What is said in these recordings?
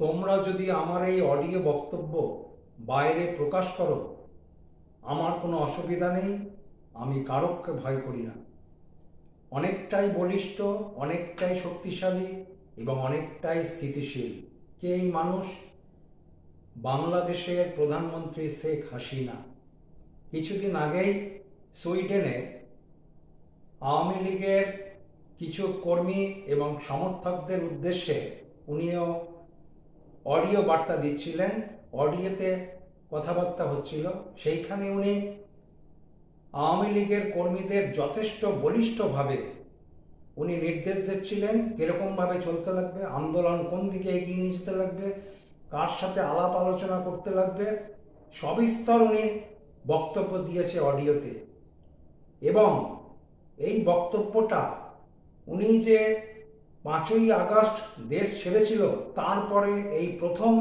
তোমরা যদি আমার এই অডিও বক্তব্য বাইরে প্রকাশ করো, আমার কোনো অসুবিধা নেই, আমি কারককে ভয় করি না। অনেকটাই বলিষ্ঠ, অনেকটাই শক্তিশালী এবং অনেকটাই স্থিতিশীল। কে এই মানুষ? বাংলাদেশের প্রধানমন্ত্রী শেখ হাসিনা। কিছুদিন আগেই সুইডেনে আওয়ামী লীগের কিছু কর্মী এবং সমর্থকদের উদ্দেশ্যে উনিও অডিও বার্তা দিচ্ছিলেন, অডিওতে কথাবার্তা হচ্ছিল। সেইখানে উনি আওয়ামী লীগের কর্মীদের যথেষ্ট বলিষ্ঠভাবে উনি নির্দেশ দিচ্ছিলেন, কীরকমভাবে চলতে লাগবে, আন্দোলন কোন দিকে এগিয়ে নিয়ে যেতে লাগবে, কার সাথে আলাপ আলোচনা করতে লাগবে, সবিস্তর উনি বক্তব্য দিয়েছে অডিওতে। এবং এই বক্তব্যটা উনি যে পাঁচই আগস্ট দেশ ছেড়েছিল, তারপরে এই প্রথম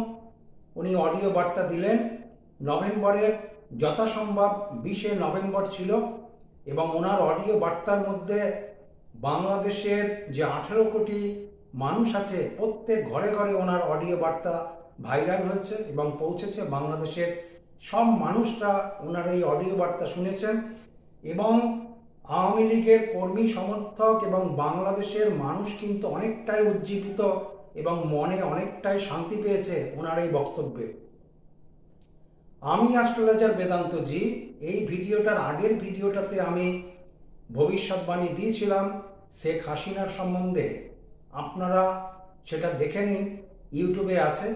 উনি অডিও বার্তা দিলেন। নভেম্বরের যথাসম্ভব বিশে নভেম্বর ছিল এবং ওনার অডিও বার্তার মধ্যে বাংলাদেশের যে আঠেরো কোটি মানুষ আছে, প্রত্যেক ঘরে ঘরে ওনার অডিও বার্তা ভাইরাল হয়েছে এবং পৌঁছেছে। বাংলাদেশের সব মানুষরা ওনার এই অডিও বার্তা শুনেছেন এবং আওয়ামী লীগের কর্মী সমর্থক এবং বাংলাদেশের মানুষ কিন্তু অনেকটাই উজ্জীবিত এবং মনে অনেকটাই শান্তি পেয়েছে ওনার এই বক্তব্যে। আমি অ্যাস্ট্রোলজার বেদান্তজি, এই ভিডিওটার আগের ভিডিওটাতে আমি ভবিষ্যৎবাণী দিয়েছিলাম শেখ হাসিনার সম্বন্ধে। আপনারা সেটা দেখে নিন, ইউটিউবে আছে।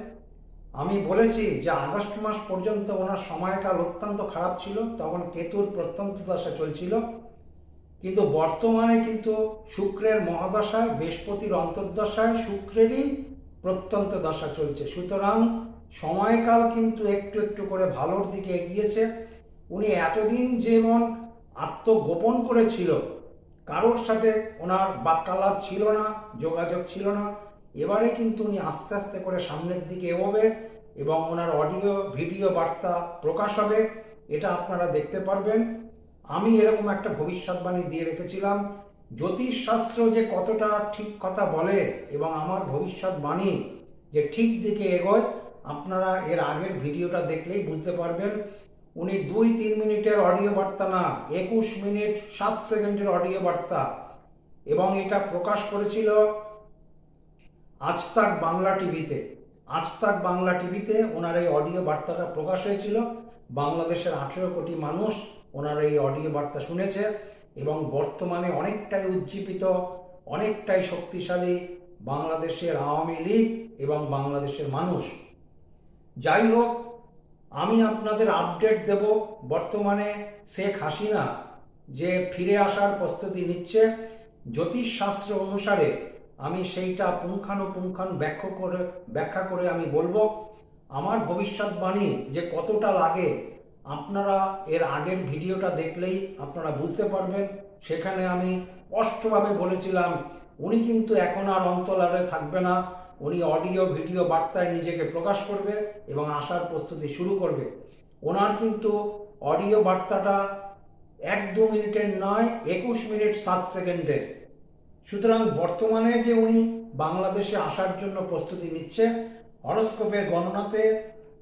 আমি বলেছি যে আগস্ট মাস পর্যন্ত ওনার সময়কাল অত্যন্ত খারাপ ছিল, তখন কেতুর প্রত্যন্ত দশা চলছিল। কিন্তু বর্তমানে কিন্তু শুক্রের মহাদশায়, বৃহস্পতির অন্তর্দশায় শুক্রেরই প্রত্যন্ত দশা চলছে। সুতরাং সময়কাল কিন্তু একটু একটু করে ভালোর দিকে এগিয়েছে। উনি এতদিন যেমন আত্মগোপন করেছিল, কারোর সাথে ওনার বাক্যালাপ ছিল না, যোগাযোগ ছিল না, এবারে কিন্তু উনি আস্তে আস্তে করে সামনের দিকে এগোবে এবং ওনার অডিও, ভিডিও বার্তা প্রকাশ হবে, এটা আপনারা দেখতে পারবেন। আমি এরকম একটা ভবিষ্যৎবাণী দিয়ে রেখেছিলাম। জ্যোতিষশাস্ত্র যে কতটা ঠিক কথা বলে এবং আমার ভবিষ্যৎবাণী যে ঠিক দিকে এগোয়, আপনারা এর আগের ভিডিওটা দেখলেই বুঝতে পারবেন। উনি দুই তিন মিনিটের অডিও বার্তা না, একুশ মিনিট সাত সেকেন্ডের অডিও বার্তা। এবং এটা প্রকাশ করেছিল আজতাক বাংলা টিভিতে। আজতাক বাংলা টিভিতে ওনার এই অডিও বার্তাটা প্রকাশ হয়েছিল। বাংলাদেশের আঠেরো কোটি মানুষ ওনার এই অডিও বার্তা শুনেছে এবং বর্তমানে অনেকটাই উজ্জীবিত, অনেকটাই শক্তিশালী বাংলাদেশের আওয়ামী লীগ এবং বাংলাদেশের মানুষ। যাই হোক, আমি আপনাদের আপডেট দেব। বর্তমানে শেখ হাসিনা যে ফিরে আসার প্রস্তুতি নিচ্ছে, জ্যোতিষশাস্ত্র অনুসারে আমি সেইটা পুঙ্খানুপুঙ্খান ব্যাখ্যা করে ব্যাখ্যা করে আমি বলব। আমার ভবিষ্যৎবাণী যে কতটা লাগে আপনারা এর আগের ভিডিওটা দেখলেই আপনারা বুঝতে পারবেন। সেখানে আমি স্পষ্টভাবে বলেছিলাম, উনি কিন্তু এখন আর অন্তলারে থাকবে না। উনি অডিও, ভিডিও বার্তায় নিজেকে প্রকাশ করবে এবং আসার প্রস্তুতি শুরু করবে। ওনার কিন্তু অডিও বার্তাটা এক দু মিনিটের নয়, একুশ মিনিট সাত সেকেন্ডের। সুতরাং বর্তমানে যে উনি বাংলাদেশে আসার জন্য প্রস্তুতি নিচ্ছে, হরস্কোপের গণনাতে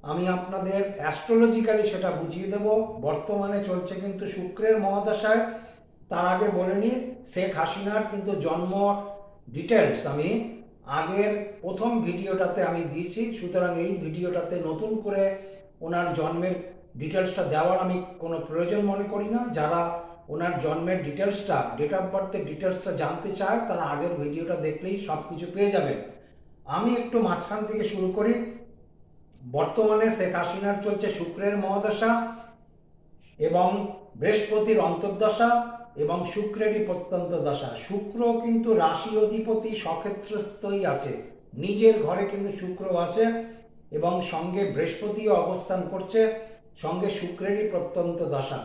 আমি আপনাদের অ্যাস্ট্রোলজিক্যালি সেটা বুঝিয়ে দেব। বর্তমানে চলছে কিন্তু শুক্রের মহাদশায়। তার আগে বলে নিই শেখ হাসিনার কিন্তু জন্ম ডিটেলস আমি আগের প্রথম ভিডিওটাতে আমি দিয়েছি। সুতরাং এই ভিডিওটাতে নতুন করে ওনার জন্মের ডিটেলসটা দেওয়ার আমি কোনো প্রয়োজন মনে করি না। যারা ওনার জন্মের ডিটেলসটা ডেট অফ বার্থের ডিটেলসটা জানতে চায়, তারা আগের ভিডিওটা দেখলেই সব কিছু পেয়ে যাবেন। আমি একটু মাঝখান থেকে শুরু করি। বর্তমানে শেখ হাসিনার চলছে শুক্রের মহাদশা এবং বৃহস্পতির অন্তর্দশা এবং শুক্রেরই প্রত্যন্ত দশা। শুক্র কিন্তু রাশি অধিপতি সক্ষেত্রস্থই আছে। নিজের ঘরে কিন্তু শুক্র আছে এবং সঙ্গে বৃহস্পতিও অবস্থান করছে, সঙ্গে শুক্রেরই প্রত্যন্ত দশা।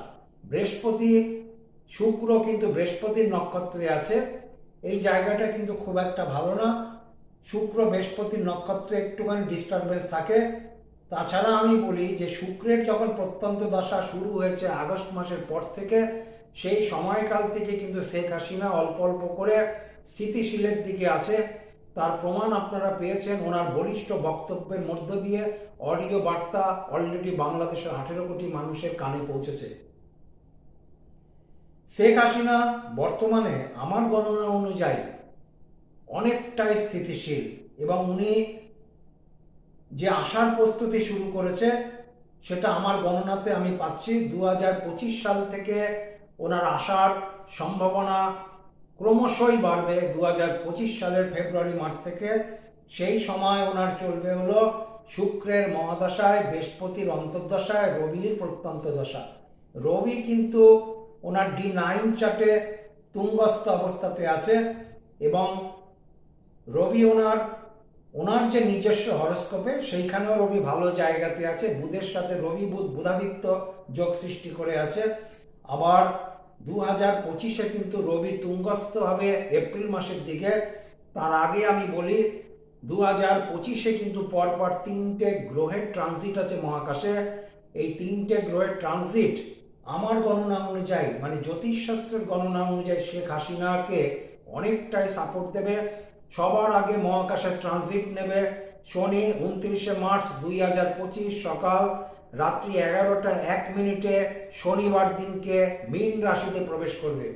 বৃহস্পতি, শুক্র কিন্তু বৃহস্পতির নক্ষত্রে আছে। এই জায়গাটা কিন্তু খুব একটা ভালো না। শুক্র বৃহস্পতির নক্ষত্রে একটুখানি ডিস্টারবেন্স থাকে। তাছাড়া আমি বলি যে শুক্রের যখন প্রত্যন্ত দশা শুরু হয়েছে আগস্ট মাসের পর থেকে, সেই সময়কাল থেকে কিন্তু শেখ হাসিনা অল্প অল্প করে স্থিতিশীলের দিকে আছে। তার প্রমাণ আপনারা পেয়েছেন ওনার বলিষ্ঠ বক্তব্যের মধ্য দিয়ে। অডিও বার্তা অলরেডি বাংলাদেশের আঠেরো কোটি মানুষের কানে পৌঁছেছে। শেখ হাসিনা বর্তমানে আমার গণনা অনুযায়ী অনেকটাই স্থিতিশীল এবং উনি যে আসার প্রস্তুতি শুরু করেছে, সেটা আমার গণনাতে আমি পাচ্ছি। দু হাজার পঁচিশ সাল থেকে ওনার আসার সম্ভাবনা ক্রমশই বাড়বে। দু হাজার পঁচিশ সালের ফেব্রুয়ারি, মার্চ থেকে সেই সময় ওনার চলবে হলো শুক্রের মহাদশায়, বৃহস্পতির অন্তর্দশায়, রবির প্রত্যন্ত দশা রবি কিন্তু ওনার ডি নাইন চার্টে তুঙ্গস্থ অবস্থাতে আছে এবং রবি ওনার ওনার যে নিজস্ব হরস্কোপে, সেইখানেও রবি ভালো জায়গাতে আছে। বুধের সাথে রবি বুধ, বুধাদিত্য যোগ সৃষ্টি করে আছে। আবার দু হাজার পঁচিশে কিন্তু রবি তুঙ্গস্থ হবে এপ্রিল মাসের দিকে। তার আগে আমি বলি দু হাজার পঁচিশে কিন্তু পরপর তিনটে গ্রহের ট্রানজিট আছে মহাকাশে। এই তিনটে গ্রহের ট্রানজিট আমার গণনা অনুযায়ী মানে জ্যোতিষশাস্ত্রের গণনা অনুযায়ী শেখ হাসিনাকে অনেকটাই সাপোর্ট দেবে। সবার আগে মহাকাশে ট্রানজিট নেবে শনি উনত্রিশে মার্চ দুই হাজার পঁচিশ সকাল, রাত্রি এগারোটা এক মিনিটে শনিবার দিনকে মীন রাশিতে প্রবেশ করবে।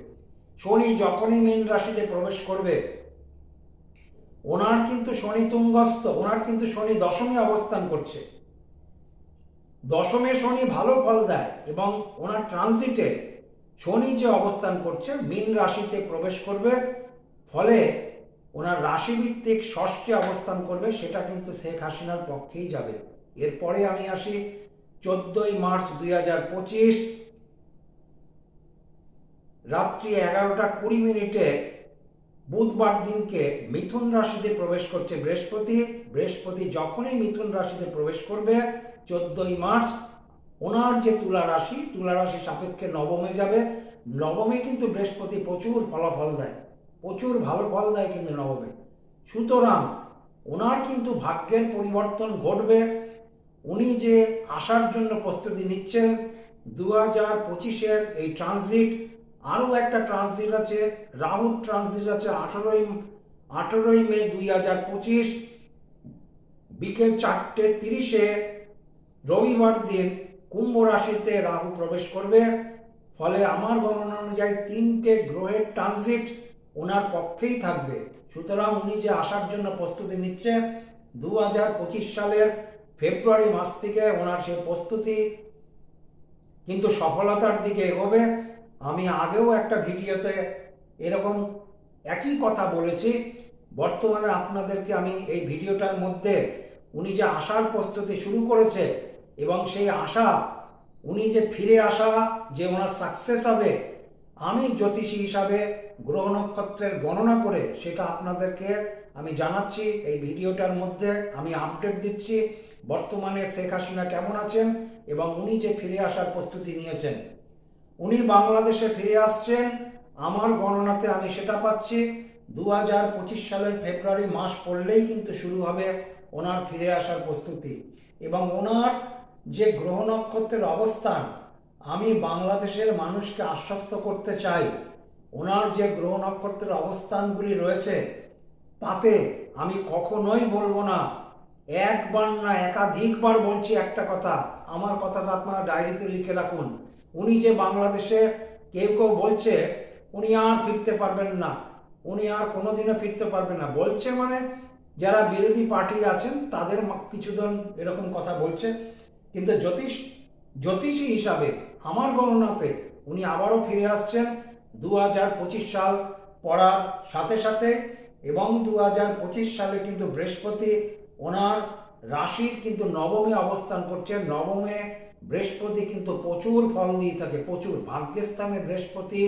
শনি যখনই মীন রাশিতে প্রবেশ করবে, ওনার কিন্তু শনি তুঙ্গস্থ, ওনার কিন্তু শনি দশমী অবস্থান করছে। দশমে শনি ভালো ফল দেয় এবং ওনার ট্রানজিটে শনি যে অবস্থান করছে, মীন রাশিতে প্রবেশ করবে, ফলে ওনার রাশিভিত্তিক ষষ্ঠে অবস্থান করবে, সেটা কিন্তু শেখ হাসিনার পক্ষেই যাবে। এরপরে আমি আসি চোদ্দই মার্চ দুই হাজার পঁচিশ। রাত্রি এগারোটা কুড়ি মিনিটে বুধবার দিনকে মিথুন রাশিতে প্রবেশ করছে বৃহস্পতি। বৃহস্পতি যখনই মিথুন রাশিতে প্রবেশ করবে, চোদ্দই মার্চ, ওনার যে তুলা রাশি তুলা রাশি সাপেক্ষে নবমে যাবে। নবমে কিন্তু বৃহস্পতি প্রচুর ফলাফল দেয়। প্রচুর ভালো ফল দেয় কিন্তু নবমে সুতরাং ওনার কিন্তু ভাগ্যের পরিবর্তন ঘটবে। উনি যে আসার জন্য প্রস্তুতি নিচ্ছেন দু হাজার পঁচিশের এই ট্রানজিট, আরও একটা ট্রানজিট আছে রাহুর ট্রানজিট আছে আঠারোই আঠারোই মে দুই হাজার পঁচিশ, বিকেল চারটে তিরিশে রবিবার দিন কুম্ভ রাশিতে রাহু প্রবেশ করবে। ফলে আমার গণনা অনুযায়ী তিনটে গ্রহের ট্রানজিট ওনার পক্ষেই থাকবে। সুতরাং উনি যে আসার জন্য প্রস্তুতি নিচ্ছে দু হাজার পঁচিশ সালের ফেব্রুয়ারি মাস থেকে ওনার সেই প্রস্তুতি কিন্তু সফলতার দিকে এগোবে। আমি আগেও একটা ভিডিওতে এরকম একই কথা বলেছি। বর্তমানে আপনাদেরকে আমি এই ভিডিওটার মধ্যে উনি যে আসার প্রস্তুতি শুরু করেছে এবং সেই আশা, উনি যে ফিরে আসা যে ওনার সাকসেস হবে আমি জ্যোতিষী হিসাবে গ্রহ নক্ষত্রের গণনা করে সেটা আপনাদেরকে আমি জানাচ্ছি। এই ভিডিওটার মধ্যে আমি আপডেট দিচ্ছি বর্তমানে শেখ হাসিনা কেমন আছেন এবং উনি যে ফিরে আসার প্রস্তুতি নিয়েছেন। উনি বাংলাদেশে ফিরে আসছেন, আমার গণনাতে আমি সেটা পাচ্ছি দু হাজার পঁচিশ সালের ফেব্রুয়ারি মাস পড়লেই কিন্তু শুরু হবে ওনার ফিরে আসার প্রস্তুতি। এবং ওনার যে গ্রহ নক্ষত্রের অবস্থান আমি বাংলাদেশের মানুষকে আশ্বস্ত করতে চাই। ওনার যে গ্রহ নক্ষত্রের অবস্থানগুলি রয়েছে, তাতে আমি কখনোই বলব না। একবার না একাধিকবার বলছি একটা কথা। আমার কথাটা আপনারা ডায়েরিতে লিখে রাখুন। উনি যে বাংলাদেশে কেউ কেউ বলছে, উনি আর ফিরতে পারবেন না। উনি আর কোনোদিনও ফিরতে পারবেন না। বলছে মানে যারা বিরোধী পার্টি আছেন, তাদের কিছুজন এরকম কথা বলছে। কিন্তু জ্যোতিষ জ্যোতিষী হিসাবে আমার গণনাতে উনি আবারও ফিরে আসছেন দু হাজার পঁচিশ সাল পড়ার সাথে সাথে এবং দু হাজার পঁচিশ সালে কিন্তু বৃহস্পতি ওনার রাশির কিন্তু নবমে অবস্থান করছে নবমে বৃহস্পতি কিন্তু প্রচুর ফল দিয়ে থাকে, প্রচুর। ভাগ্যস্থানে বৃহস্পতি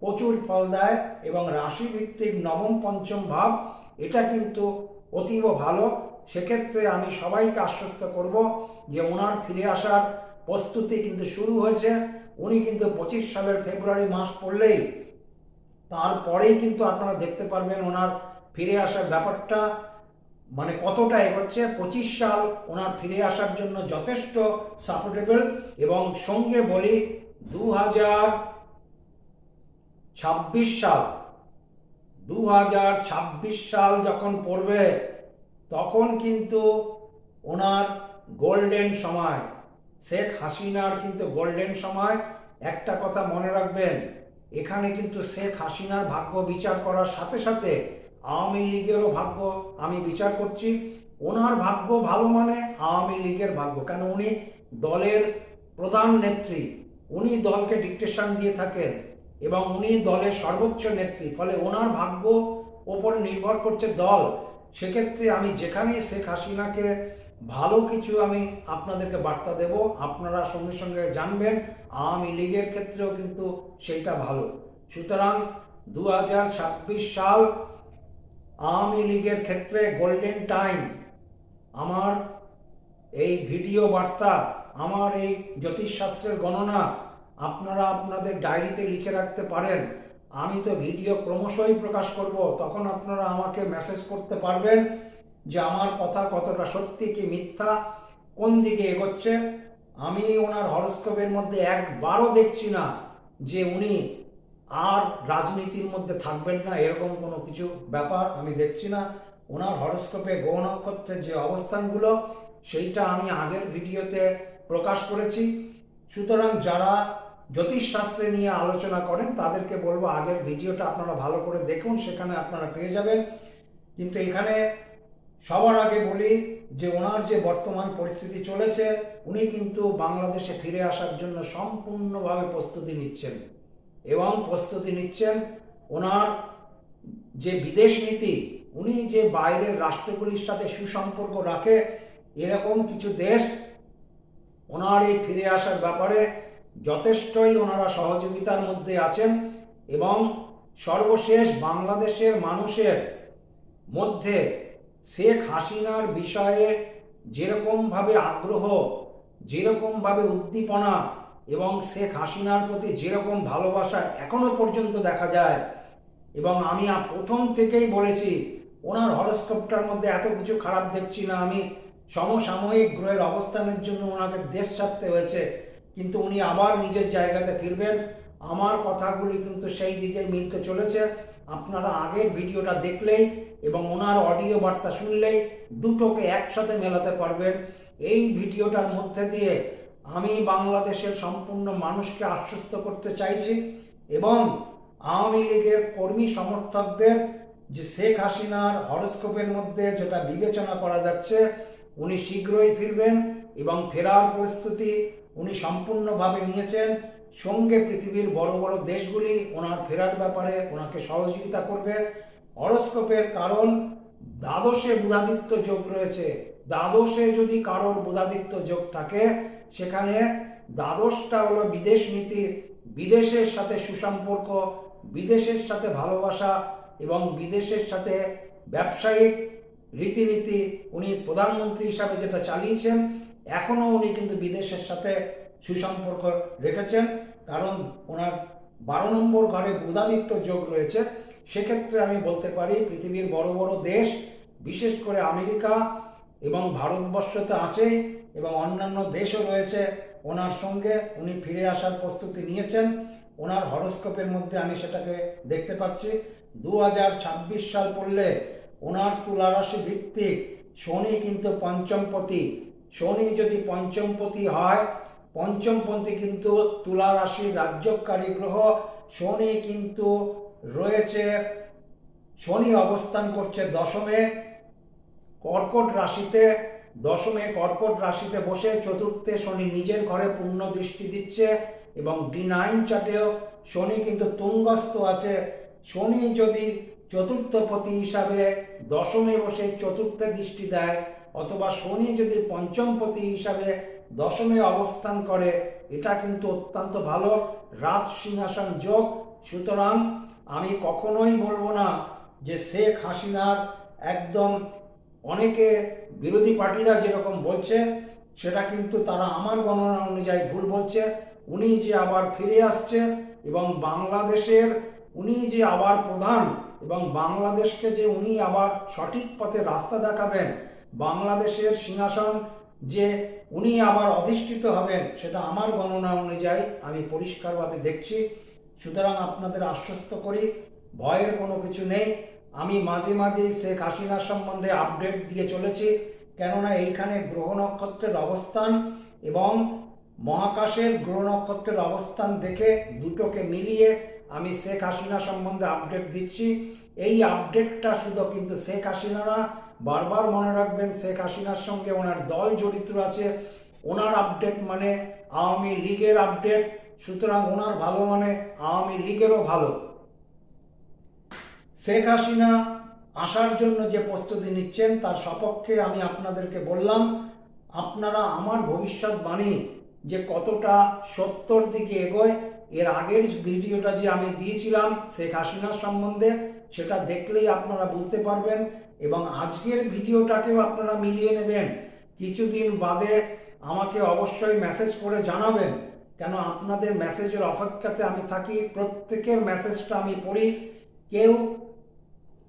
প্রচুর ফল দেয় এবং রাশি ভিত্তিক নবম পঞ্চম ভাব, এটা কিন্তু অতীব ভালো। সেক্ষেত্রে আমি সবাইকে আশ্বস্ত করব যে ওনার ফিরে আসার প্রস্তুতি কিন্তু শুরু হয়েছে। উনি কিন্তু পঁচিশ সালের ফেব্রুয়ারি মাস পড়লেই তারপরেই কিন্তু আপনারা দেখতে পারবেন ওনার ফিরে আসার ব্যাপারটা মানে কতটা এগোচ্ছে। পঁচিশ সাল ওনার ফিরে আসার জন্য যথেষ্ট সাপোর্টেবল এবং সঙ্গে বলি দু হাজার ছাব্বিশ সাল দু হাজার ছাব্বিশ সাল যখন পড়বে, তখন কিন্তু ওনার গোল্ডেন সময়। শেখ হাসিনার কিন্তু গোল্ডেন সময়। একটা কথা মনে রাখবেন, এখানে কিন্তু শেখ হাসিনার ভাগ্য বিচার করার সাথে সাথে আওয়ামী লীগেরও ভাগ্য আমি বিচার করছি। ওনার ভাগ্য ভালো মানে আওয়ামী লীগের ভাগ্য, কেন উনি দলের প্রধান নেত্রী, উনি দলকে ডিকটেশন দিয়ে থাকেন এবং উনি দলের সর্বোচ্চ নেত্রী, ফলে ওনার ভাগ্য ওপরে নির্ভর করছে দল। সেক্ষেত্রে আমি যেখানেই শেখ হাসিনাকে ভালো কিছু আমি আপনাদেরকে বার্তা দেব। আপনারা সঙ্গে সঙ্গে জানবেন, আওয়ামী লীগের ক্ষেত্রেও কিন্তু সেইটা ভালো। সুতরাং দু হাজার ছাব্বিশ সাল আওয়ামী লীগের ক্ষেত্রে গোল্ডেন টাইম আমার এই ভিডিও বার্তা, আমার এই জ্যোতিষশাস্ত্রের গণনা আপনারা আপনাদের ডায়েরিতে লিখে রাখতে পারেন। আমি তো ভিডিও ক্রমশই প্রকাশ করব, তখন আপনারা আমাকে মেসেজ করতে পারবেন। যে আমার কথা কতটা সত্যি কি মিথ্যা, কোন দিকে এগোচ্ছে, আমি ওনার হরস্কোপের মধ্যে একবারও দেখছি না যে উনি আর রাজনীতির মধ্যে থাকবেন না, এরকম কোনো কিছু ব্যাপার আমি দেখছি না। ওনার হরস্কোপে গ্রহ নক্ষত্রের যে অবস্থানগুলো, সেইটা আমি আগের ভিডিওতে প্রকাশ করেছি। সুতরাং যারা জ্যোতিষশাস্ত্রে নিয়ে আলোচনা করেন, তাদেরকে বলব আগের ভিডিওটা আপনারা ভালো করে দেখুন, সেখানে আপনারা পেয়ে যাবেন। কিন্তু এখানে সবার আগে বলি যে ওনার যে বর্তমান পরিস্থিতি চলেছে, উনি কিন্তু বাংলাদেশে ফিরে আসার জন্য সম্পূর্ণভাবে প্রস্তুতি নিচ্ছেন। এবং প্রস্তুতি নিচ্ছেন ওনার যে বিদেশ নীতি, উনি যে বাইরের রাষ্ট্রগুলির সাথে সুসম্পর্ক রাখে, এরকম কিছু দেশ ওনার এই ফিরে আসার ব্যাপারে যথেষ্টই ওনারা সহযোগিতার মধ্যে আছেন এবং সর্বশেষ বাংলাদেশের মানুষের মধ্যে শেখ হাসিনার বিষয়ে যেরকমভাবে আগ্রহ, যেরকমভাবে উদ্দীপনা এবং শেখ হাসিনার প্রতি যেরকম ভালোবাসা এখনও পর্যন্ত দেখা যায় এবং আমি প্রথম থেকেই বলেছি, ওনার হরস্কোপটার মধ্যে এত কিছু খারাপ দেখছি না, আমি সমসাময়িক গ্রহের অবস্থানের জন্য ওনাকে দেশ ছাড়তে হয়েছে, কিন্তু উনি আবার নিজের জায়গাতে ফিরবেন। আমার কথাগুলি কিন্তু সেই দিকে মিলতে চলেছে। আপনারা আগের ভিডিওটা দেখলেই এবং ওনার অডিও বার্তা শুনলেই দুটোকে একসাথে মেলাতে পারবেন। এই ভিডিওটার মধ্যে দিয়ে আমি বাংলাদেশের সম্পূর্ণ মানুষকে আশ্বস্ত করতে চাইছি এবং আওয়ামী লীগের কর্মী সমর্থকদের যে শেখ হাসিনার হরস্কোপের মধ্যে যেটা বিবেচনা করা যাচ্ছে, উনি শীঘ্রই ফিরবেন এবং ফেরার প্রস্তুতি উনি সম্পূর্ণভাবে নিয়েছেন। সঙ্গে পৃথিবীর বড় বড় দেশগুলি ওনার ফেরার ব্যাপারে ওনাকে সহযোগিতা করবে। হরস্কোপের কারণ দ্বাদশে বুধাদিত্য যোগ রয়েছে। দ্বাদশে যদি কারোর বুধাদিত্য যোগ থাকে, সেখানে দ্বাদশটা হলো বিদেশ নীতি, বিদেশের সাথে সুসম্পর্ক, বিদেশের সাথে ভালোবাসা এবং বিদেশের সাথে ব্যবসায়িক রীতিনীতি। উনি প্রধানমন্ত্রী হিসাবে যেটা চালিয়েছেন, এখনও উনি কিন্তু বিদেশের সাথে সুসম্পর্ক রেখেছেন, কারণ ওনার বারো নম্বর ঘরে বুধাদিত্য যোগ রয়েছে। সেক্ষেত্রে আমি বলতে পারি, পৃথিবীর বড় বড় দেশ, বিশেষ করে আমেরিকা এবং ভারতবর্ষ তো আছেই এবং অন্যান্য দেশও রয়েছে, ওনার সঙ্গে উনি ফিরে আসার প্রস্তুতি নিয়েছেন। ওনার হরস্কোপের মধ্যে আমি সেটাকে দেখতে পাচ্ছি। দু হাজার ছাব্বিশ সাল পড়লে ওনার তুলারাশি ভিত্তিক শনি কিন্তু পঞ্চমপতি শনি যদি পঞ্চমপতি হয় পঞ্চমপতি কিন্তু তুলা রাশির রাজ্যকারী গ্রহ। শনি কিন্তু রয়েছে, শনি অবস্থান করছে দশমে। কর্কট রাশিতে, দশমে কর্কট রাশিতে বসে চতুর্থে শনি নিজের ঘরে পূর্ণ দৃষ্টি দিচ্ছে এবং ডি নাইন চার্টেও শনি কিন্তু তুঙ্গস্থ আছে। শনি যদি চতুর্থপতি হিসাবে দশমে বসে চতুর্থে দৃষ্টি দেয় অথবা শনি যদি পঞ্চমপতি হিসাবে দশমে অবস্থান করে, এটা কিন্তু অত্যন্ত ভালো। রাজ সিংহাসন যোগ। সুতরাং আমি কখনোই বলব না যে শেখ হাসিনার একদম অনেকে বিরোধী পার্টিরা যেরকম বলছে, সেটা কিন্তু তারা আমার গণনা অনুযায়ী ভুল বলছে। উনি যে আবার ফিরে আসছে এবং বাংলাদেশের উনি যে আবার প্রধান এবং বাংলাদেশকে যে উনি আবার সঠিক পথে রাস্তা দেখাবেন, বাংলাদেশের সিংহাসন যে উনি আমার অধিষ্ঠিত হবেন, সেটা আমার গণনা অনুযায়ী আমি পরিষ্কারভাবে দেখছি। সুতরাং আপনাদের আশ্বস্ত করি, ভয়ের কোনো কিছু নেই। আমি মাঝে মাঝে শেখ হাসিনার সম্বন্ধে আপডেট দিয়ে চলেছি, কেননা এইখানে গ্রহ নক্ষত্রের অবস্থান এবং মহাকাশের গ্রহ নক্ষত্রের অবস্থান দেখে দুটোকে মিলিয়ে আমি শেখ হাসিনা সম্বন্ধে আপডেট দিচ্ছি। এই আপডেটটা শুধু কিন্তু শেখ হাসিনা না বারবার মনে রাখবেন শেখ হাসিনার সঙ্গে ওনার দল জড়িত আছে। ওনার আপডেট মানে আওয়ামী লীগের আপডেট সুতরাং ওনার ভালো মানে আওয়ামী লীগেরও ভালো। শেখ হাসিনা আসার জন্য যে প্রস্তুতি নিচ্ছেন, তার সপক্ষে আমি আপনাদেরকে বললাম, আপনারা আমার ভবিষ্যৎবাণী যে কতটা সত্তর দিকে এগোয়, এর আগের ভিডিওটা যে আমি দিয়েছিলাম শেখ হাসিনার সম্বন্ধে, সেটা দেখলেই আপনারা বুঝতে পারবেন এবং আজকের ভিডিওটাকেও আপনারা মিলিয়ে নেবেন। কিছুদিন বাদে আমাকে অবশ্যই মেসেজ করে জানাবেন, কেন আপনাদের মেসেজের অপেক্ষাতে আমি থাকি, প্রত্যেকের মেসেজটা আমি পড়ি, কেউ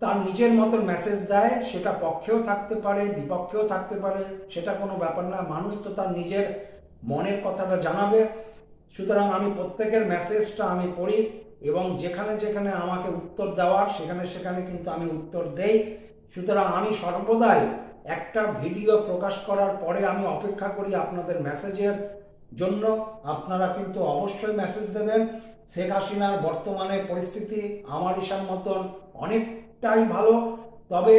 তার নিজের মতন মেসেজ দেয়, সেটা পক্ষেও থাকতে পারে, বিপক্ষেও থাকতে পারে, সেটা কোনো ব্যাপার না, মানুষ তো তার নিজের মনের কথাটা জানাবে। সুতরাং আমি প্রত্যেকের মেসেজটা আমি পড়ি এবং যেখানে যেখানে আমাকে উত্তর দেওয়ার, সেখানে সেখানে কিন্তু আমি উত্তর দেই। সুতরাং আমি সর্বদাই একটা ভিডিও প্রকাশ করার পরে আমি অপেক্ষা করি আপনাদের মেসেজের জন্য। আপনারা কিন্তু অবশ্যই মেসেজ দেবেন। শেখ হাসিনার বর্তমানে পরিস্থিতি আমার ইসার মতন অনেকটাই ভালো। তবে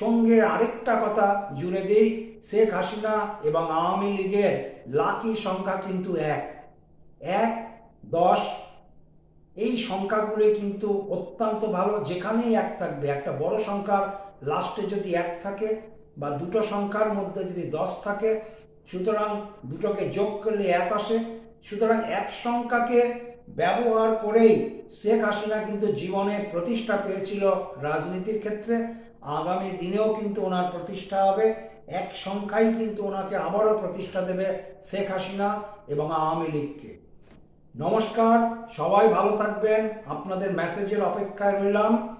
সঙ্গে আরেকটা কথা জুড়ে দিই, শেখ হাসিনা এবং আওয়ামী লীগের লাকি সংখ্যা কিন্তু এক। এক, দশ, এই সংখ্যাগুলি কিন্তু অত্যন্ত ভালো। যেখানেই এক থাকবে, একটা বড় সংখ্যার লাস্টে যদি এক থাকে বা দুটো সংখ্যার মধ্যে যদি দশ থাকে, সুতরাং দুটোকে যোগ করলে এক আসে। সুতরাং এক সংখ্যাকে ব্যবহার করেই শেখ হাসিনা কিন্তু জীবনে প্রতিষ্ঠা পেয়েছিল রাজনীতির ক্ষেত্রে। আগামী দিনেও কিন্তু ওনার প্রতিষ্ঠা হবে। এক সংখ্যাই কিন্তু ওনাকে আবারও প্রতিষ্ঠা দেবে শেখ হাসিনা এবং আওয়ামী লীগকে। নমস্কার, সবাই ভালো থাকবেন। আপনাদের মেসেজের অপেক্ষায় রইলাম।